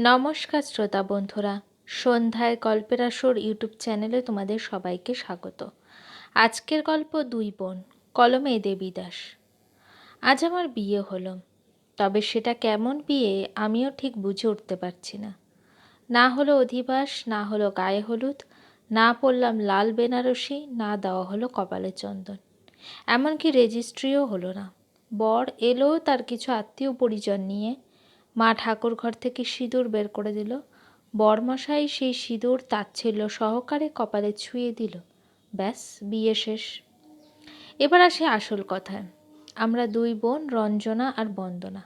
নমস্কার শ্রোতা বন্ধুরা, সন্ধ্যায় গল্পের আসর ইউটিউব চ্যানেলে তোমাদের সবাইকে স্বাগত। আজকের গল্প দুই বোন, কলমে দেবী দাস। আজ আমার বিয়ে হলো, তবে সেটা কেমন বিয়ে আমিও ঠিক বুঝে উঠতে পারছি না। না হলো অধিবাস, না হলো গায়ে হলুদ, না পড়লাম লাল বেনারসি, না দেওয়া হলো কপালে চন্দন। এমনকি রেজিস্ট্রিও হলো না। বর এলো তার কিছু আত্মীয় পরিজন নিয়ে মা ঠাকুর ঘর থেকে সিঁদুর বের করে দিল। বরমশাই সেই সিঁদুর তাচ্ছিল্য সহকারে কপালে ছুঁয়ে দিল। ব্যাস, বিয়ে শেষ। এবার আসে আসল কথায় আমরা দুই বোন, রঞ্জনা আর বন্দনা।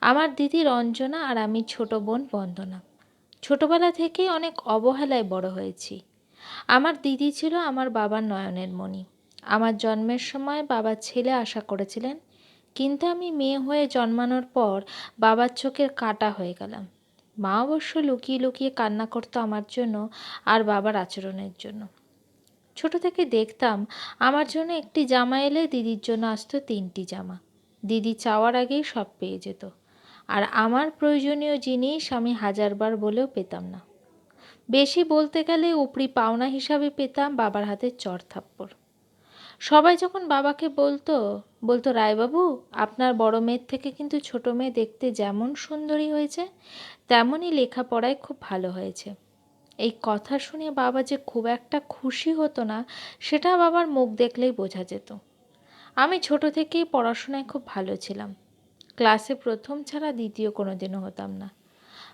আমার দিদি রঞ্জনা আর আমি ছোট বোন বন্দনা। ছোটবেলা থেকেই অনেক অবহেলায় বড় হয়েছি। আমার দিদি ছিল আমার বাবার নয়নের মণি। আমার জন্মের সময় বাবা ছেলে আশা করেছিলেন কিন্তু আমি মেয়ে হয়ে জন্মানোর পর বাবার চোখের কাটা হয়ে গেলাম। মা অবশ্য লুকিয়ে লুকিয়ে কান্না করতো আমার জন্য আর বাবার আচরণের জন্য। ছোট থেকে দেখতাম আমার জন্য একটি জামা এলে দিদির জন্য আসতো তিনটি জামা। দিদি চাওয়ার আগেই সব পেয়ে যেত। আর আমার প্রয়োজনীয় জিনিস আমি হাজারবার বলেও পেতাম না। বেশি বলতে গেলে উপরি পাওনা হিসাবে পেতাম বাবার হাতে চর থাপ্পড়। সবাই যখন বাবাকে বলতো বলতো, রায়বাবু, আপনার বড় মেয়ের থেকে কিন্তু ছোট মেয়ে দেখতে যেমন সুন্দরী হয়েছে, তেমনই লেখাপড়ায় খুব ভালো হয়েছে। এই কথা শুনে বাবা যে খুব একটা খুশি হতো না, সেটা বাবার মুখ দেখলেই বোঝা যেত। আমি ছোট থেকেই পড়াশোনায় খুব ভালো ছিলাম। ক্লাসে প্রথম ছাড়া দ্বিতীয় কোনো দিনও হতাম না।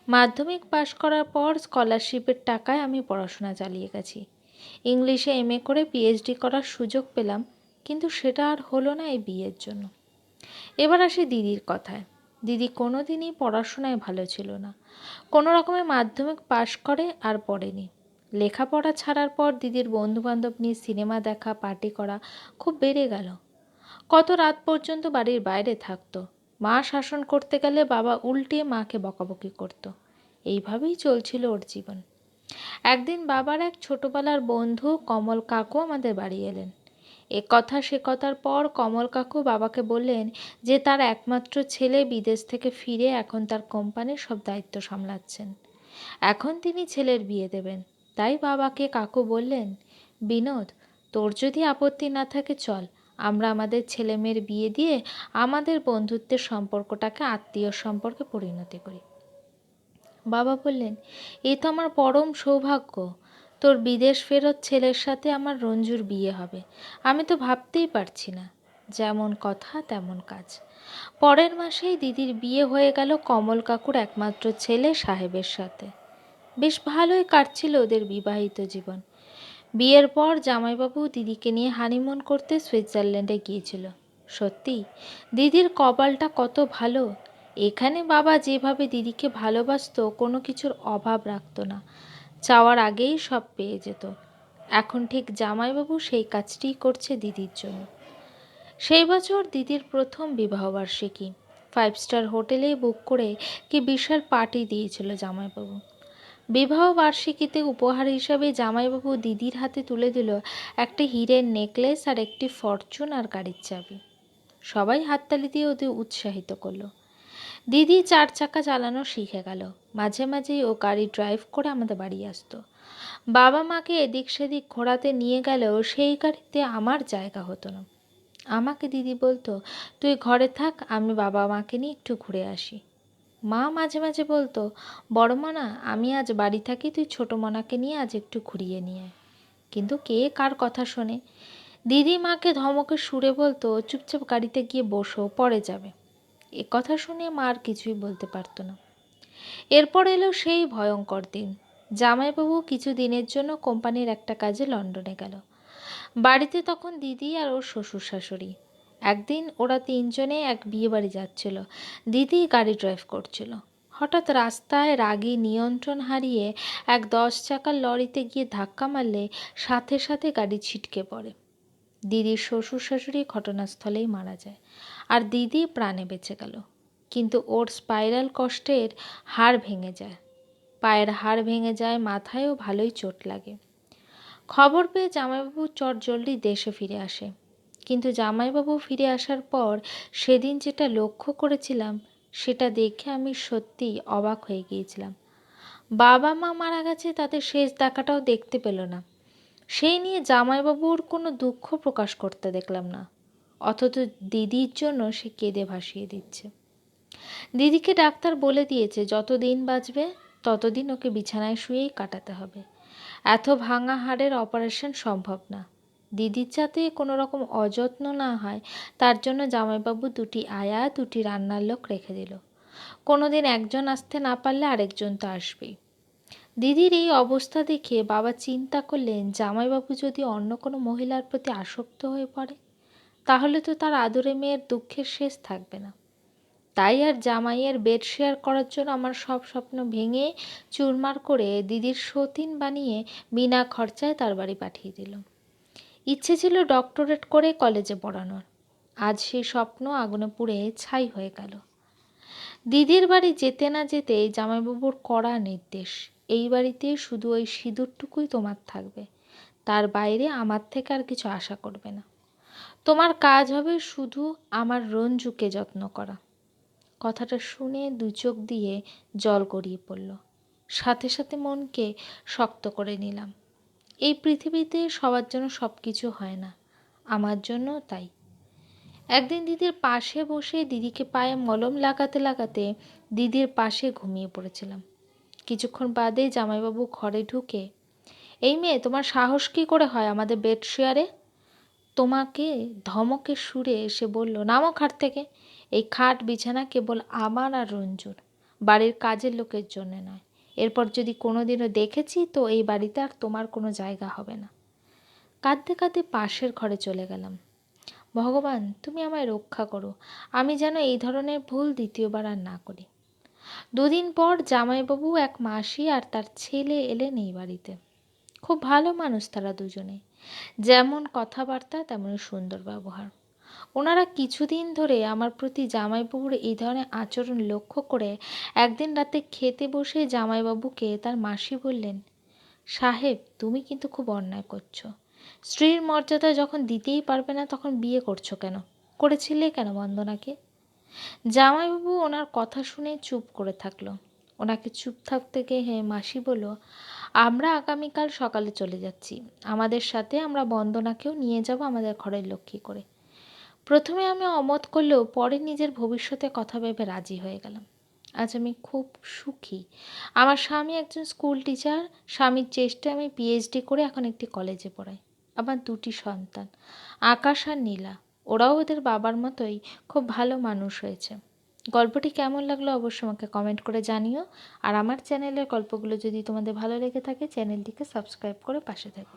মাধ্যমিক পাশ করার পর স্কলারশিপের টাকায় আমি পড়াশোনা চালিয়ে গেছি। ইংলিশে এম এ করে পিএইচডি করার সুযোগ পেলাম, কিন্তু সেটা আর হলো না এই বিয়ের জন্য। এবার আসি দিদির কথায়। দিদি কোনো দিনই পড়াশোনায় ভালো ছিল না। কোনো রকমে মাধ্যমিক পাশ করে আর পড়েনি। লেখাপড়া ছাড়ার পর দিদির বন্ধুবান্ধব নিয়ে সিনেমা দেখা, পার্টি করা খুব বেড়ে গেল। কত রাত পর্যন্ত বাড়ির বাইরে থাকতো। মা শাসন করতে গেলে বাবা উল্টে মাকে বকাবকি করতো। এইভাবেই চলছিল ওর জীবন। একদিন বাবার এক ছোটবেলার বন্ধু কমল কাকু আমাদের বাড়ি এলেন। এ কথা সে কথার পর কমল কাকু বাবাকে বললেন যে তার একমাত্র ছেলে বিদেশ থেকে ফিরে এখন তার কোম্পানির সব দায়িত্ব সামলাচ্ছেন। এখন তিনি ছেলের বিয়ে দেবেন। তাই বাবাকে কাকু বললেন, বিনোদ, তোর যদি আপত্তি না থাকে চল, আমরা আমাদের ছেলে মেয়ের বিয়ে দিয়ে আমাদের বন্ধুত্বের সম্পর্কটাকে আত্মীয় সম্পর্কে পরিণতি করি। বাবা বললেন, এ তো আমার পরম সৌভাগ্য। তোর বিদেশ ফেরত ছেলের সাথে আমার রঞ্জুর বিয়ে হবে। আমি তো ভাবতেই পারছি না। যেমন কথা, তেমন কাজ। পরের মাসেই দিদির বিয়ে হয়ে গেল কমল কাকুর একমাত্র ছেলে সাহেবের সাথে। বেশ ভালোই কাটছিল ওদের বিবাহিত জীবন। বিয়ের পর জামাইবাবু দিদিকে নিয়ে হানিমুন করতে সুইজারল্যান্ডে গিয়েছিল। সত্যি দিদির কপালটা কত ভালো। এখানে বাবা যেভাবে দিদিকে ভালোবাসতো, কোনো কিছুর অভাব রাখতো না। চাওয়ার আগেই সব পেয়ে যেত। এখন ঠিক জামাইবাবু সেই কাজটিই করছে দিদির জন্য। সেই বছর দিদির প্রথম বিবাহবার্ষিকী। ফাইভ স্টার হোটেলে বুক করে কি বিশাল পার্টি দিয়েছিল জামাইবাবু। বিবাহ বার্ষিকীতে উপহার হিসাবে জামাইবাবু দিদির হাতে তুলে দিল একটি হীরের নেকলেস আর একটি ফরচুন আর গাড়ির চাবি। সবাই হাততালি দিয়ে ওদের উৎসাহিত করল। দিদি চার চাকা চালানো শিখে গেল। মাঝে মাঝেই ও গাড়ি ড্রাইভ করে আমাদের বাড়ি আসতো। বাবা মাকে এদিক সেদিক ঘোরাতে নিয়ে গেলেও সেই গাড়িতে আমার জায়গা হতো না। আমাকে দিদি বলতো, তুই ঘরে থাক, আমি বাবা মাকে নিয়ে একটু ঘুরে আসি। মা মাঝে মাঝে বলতো, বড় মনা, আমি আজ বাড়ি থাকি, তুই ছোট মনাকে নিয়ে আজ একটু ঘুরিয়ে নিয়ে কিন্তু কে কার কথা শোনে? দিদি মাকে ধমকে সুরে বলতো, চুপচাপ গাড়িতে গিয়ে বসো, পরে যাবে। এ কথা শুনে মা আর কিছুই বলতে পারতো না। এরপর এলো সেই ভয়ঙ্কর দিন। জামাইবাবু কিছু দিনের জন্য কোম্পানির একটা কাজে লন্ডনে গেল। বাড়িতে তখন দিদি আর ওর শ্বশুর শাশুড়ি একদিন ওরা তিনজনে এক বিয়ে বাড়ি যাচ্ছিল। দিদি গাড়ি ড্রাইভ করছিল। হঠাৎ রাস্তায় রাগী নিয়ন্ত্রণ হারিয়ে এক দশ চাকার লরিতে গিয়ে ধাক্কা মারলে সাথে সাথে গাড়ি ছিটকে পড়ে। দিদির শ্বশুর শাশুড়ি ঘটনাস্থলেই মারা যায়। আর দিদি প্রাণে বেঁচে গেল। কিন্তু ওর স্পাইরাল কষ্টের হাড় ভেঙে যায়। পায়ের হাড় ভেঙে যায়, মাথায়ও ভালোই চোট লাগে। খবর পেয়ে জামাইবাবু চট জলদি দেশে ফিরে আসে। কিন্তু জামাইবাবু ফিরে আসার পর সেদিন যেটা লক্ষ্য করেছিলাম, সেটা দেখে আমি সত্যিই অবাক হয়ে গিয়েছিলাম। বাবা মা মারা গেছে, তাদের শেষ দেখাটাও দেখতে পেল না। সেই নিয়ে জামাইবাবুর কোনো দুঃখ প্রকাশ করতে দেখলাম না। অথচ দিদির জন্য সে কেঁদে ভাসিয়ে দিচ্ছে। দিদিকে ডাক্তার বলে দিয়েছে যত দিন বাঁচবে, ততদিন ওকে বিছানায় শুয়েই কাটাতে হবে। এত ভাঙা হাড়ের অপারেশন সম্ভব না। দিদির যাতে কোনো রকম অযত্ন না হয়, তার জন্য জামাইবাবু দুটি আয়া দুটি রান্নার লোক রেখে দিল। কোনো দিন একজন আসতে না পারলে আরেকজন তো আসবেই। দিদির এই অবস্থা দেখে বাবা চিন্তা করলেন, জামাইবাবু যদি অন্য কোনো মহিলার প্রতি আসক্ত হয়ে পড়ে, তাহলে তো তার আদরে মেয়ের দুঃখের শেষ থাকবে না। তাই আর জামাইয়ের বেড শেয়ার করার জন্য আমার সব স্বপ্ন ভেঙে চুরমার করে দিদির সতীন বানিয়ে বিনা খরচায় তার বাড়ি পাঠিয়ে দিল। ইচ্ছে ছিল ডক্টরেট করে কলেজে পড়ানোর। আজ সেই স্বপ্ন আগুনে পুড়ে ছাই হয়ে গেল। দিদির বাড়ি যেতে না যেতেই জামাইবাবুর কড়া নির্দেশ। এই বাড়িতে শুধু ওই সিঁদুরটুকুই তোমার থাকবে। তার বাইরে আমার থেকে আর কিছু আশা করবে না। তোমার কাজ হবে শুধু আমার রঞ্জুকে যত্ন করা। কথাটা শুনে দু চোখ দিয়ে জল গড়িয়ে পড়ল। সাথে সাথে মনকে শক্ত করে নিলাম। এই পৃথিবীতে সবার জন্য সব কিছু হয় না। আমার জন্য তাই। একদিন দিদির পাশে বসে দিদিকে পায়ে মলম লাগাতে লাগাতে দিদির পাশে ঘুমিয়ে পড়েছিলাম। কিছুক্ষণ বাদে জামাইবাবু ঘরে ঢুকে, এই মেয়ে, তোমার সাহস কী করে হয় আমাদের বেড শেয়ারে তোমাকে ধমকে সুরে এসে বলল, নামো খাট থেকে। এই খাট বিছানা কেবল আমার আর রঞ্জুর। বাড়ির কাজের লোকের জন্য নয়। এরপর যদি কোনো দিনও দেখেছি, তো এই বাড়িতে আর তোমার কোনো জায়গা হবে না। কাঁদতে কাঁদতে পাশের ঘরে চলে গেলাম। ভগবান, তুমি আমায় রক্ষা করো। আমি যেন এই ধরনের ভুল দ্বিতীয়বার আর না করি। দুদিন পর জামাইবাবু এক মাসি আর তার ছেলে এলেন এই বাড়িতে। খুব ভালো মানুষ তারা দুজনে যেমন কথাবার্তা, তেমনই সুন্দর ব্যবহার। ওনারা কিছুদিন ধরে আমার প্রতি জামাইবাবুর এই ধরনের আচরণ লক্ষ্য করে একদিন রাতে খেতে বসে জামাইবাবুকে তার মাসি বললেন, সাহেব, তুমি কিন্তু খুব অন্যায় করছ। স্ত্রীর মর্যাদা যখন দিতেই পারবে না, তখন বিয়ে করছ কেন? করেছিলে কেন বন্দনাকে? জামাইবাবু ওনার কথা শুনে চুপ করে থাকল। ওনাকে চুপ থাকতে গিয়ে মাসি বলল, আমরা আগামীকাল সকালে চলে যাচ্ছি। আমাদের সাথে আমরা বন্দনাকেও নিয়ে যাব আমাদের ঘরের লক্ষ্মী করে। প্রথমে আমি অমত করলেও পরে নিজের ভবিষ্যতে কথা ভেবে রাজি হয়ে গেলাম। আজ আমি খুব সুখী। আমার স্বামী একজন স্কুল টিচার। স্বামীর চেষ্টায় আমি পিএইচডি করে এখন একটি কলেজে পড়াই। আমার দুটি সন্তান, আকাশ আর নীলা। ওরাও ওদের বাবার মতোই খুব ভালো মানুষ হয়েছে। গল্পটি কেমন লাগল অবশ্যই আমাকে কমেন্ট করে জানিও। আর আমার চ্যানেলের গল্পগুলো যদি তোমাদের ভালো লেগে থাকে চ্যানেলটিকে সাবস্ক্রাইব করে পাশে থেকো।